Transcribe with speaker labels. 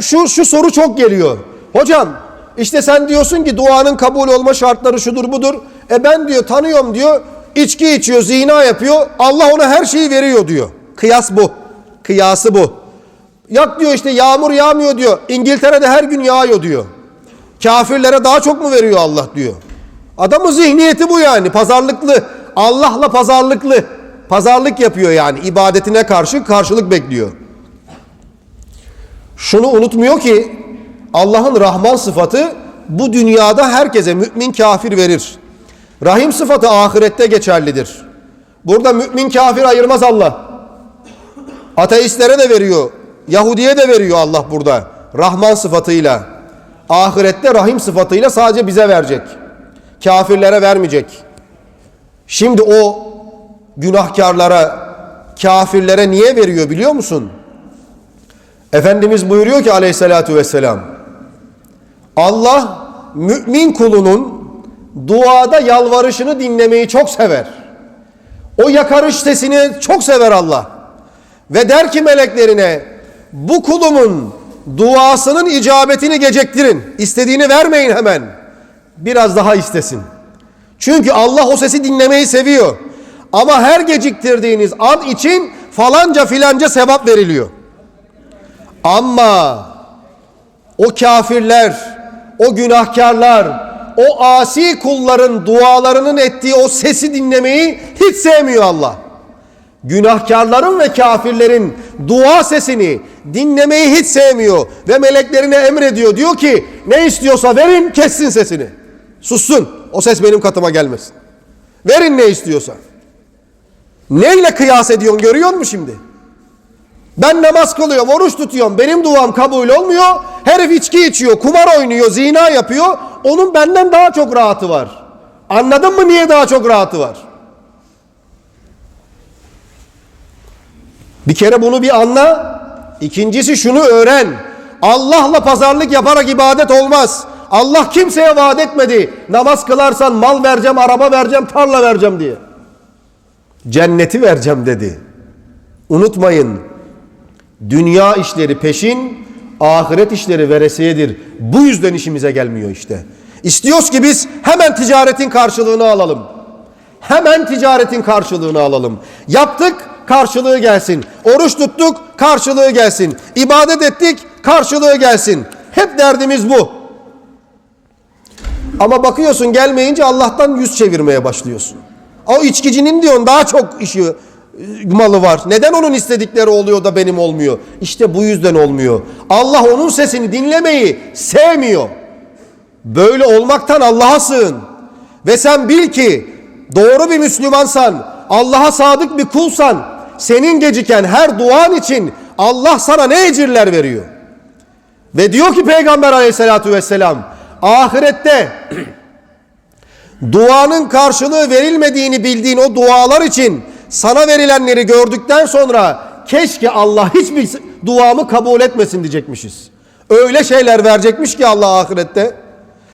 Speaker 1: Şu, şu soru çok geliyor. Hocam işte sen diyorsun ki duanın kabul olma şartları şudur budur. E ben diyor tanıyorum diyor. içki içiyor, zina yapıyor. Allah ona her şeyi veriyor diyor. Kıyas bu. Kıyası bu. Yak diyor işte yağmur yağmıyor diyor. İngiltere'de her gün yağıyor diyor. Kafirlere daha çok mu veriyor Allah diyor. Adamın zihniyeti bu yani. Pazarlıklı. Allah'la pazarlıklı. Pazarlık yapıyor yani. ibadetine karşı karşılık bekliyor. Şunu unutmuyor ki Allah'ın Rahman sıfatı bu dünyada herkese mümin kafir verir. Rahim sıfatı ahirette geçerlidir. Burada mümin kafir ayırmaz Allah. Ateistlere de veriyor. Yahudiye de veriyor Allah burada. Rahman sıfatıyla. Ahirette rahim sıfatıyla sadece bize verecek. Kafirlere vermeyecek. Şimdi o günahkarlara, kafirlere niye veriyor biliyor musun? Efendimiz buyuruyor ki aleyhissalatü vesselam Allah mümin kulunun duada yalvarışını dinlemeyi çok sever. O yakarış sesini çok sever Allah. Ve der ki meleklerine bu kulumun duasının icabetini geciktirin. İstediğini vermeyin hemen. Biraz daha istesin. Çünkü Allah o sesi dinlemeyi seviyor. Ama her geciktirdiğiniz an için falanca filanca sevap veriliyor. Ama o kafirler, o günahkarlar, o asi kulların dualarının ettiği o sesi dinlemeyi hiç sevmiyor Allah. Günahkarların ve kafirlerin dua sesini dinlemeyi hiç sevmiyor ve meleklerine emrediyor. Diyor ki ne istiyorsa verin kessin sesini. Sussun. O ses benim katıma gelmesin. Verin ne istiyorsa. Neyle kıyas ediyorsun görüyor musun şimdi? Ben namaz kılıyorum, oruç tutuyorum. Benim duam kabul olmuyor. Herif içki içiyor, kumar oynuyor, zina yapıyor. Onun benden daha çok rahatı var. Anladın mı niye daha çok rahatı var? Bir kere bunu bir anla. İkincisi şunu öğren. Allah'la pazarlık yaparak ibadet olmaz. Allah kimseye vaat etmedi. Namaz kılarsan mal vereceğim, araba vereceğim, tarla vereceğim diye. Cenneti vereceğim dedi. Unutmayın. Dünya işleri peşin, ahiret işleri veresiyedir. Bu yüzden işimize gelmiyor işte. İstiyoruz ki biz hemen ticaretin karşılığını alalım. Hemen ticaretin karşılığını alalım. Yaptık, karşılığı gelsin. Oruç tuttuk, karşılığı gelsin. İbadet ettik, karşılığı gelsin. Hep derdimiz bu. Ama bakıyorsun gelmeyince Allah'tan yüz çevirmeye başlıyorsun. O içkicinin diyorsun daha çok işi malı var. Neden onun istedikleri oluyor da benim olmuyor? İşte bu yüzden olmuyor. Allah onun sesini dinlemeyi sevmiyor. Böyle olmaktan Allah'a sığın. Ve sen bil ki doğru bir Müslümansan, Allah'a sadık bir kulsan, senin geciken her duan için Allah sana ne ecirler veriyor. Ve diyor ki Peygamber aleyhissalatü vesselam, ahirette duanın karşılığı verilmediğini bildiğin o dualar için sana verilenleri gördükten sonra keşke Allah hiçbir duamı kabul etmesin diyecekmişiz. Öyle şeyler verecekmiş ki Allah ahirette.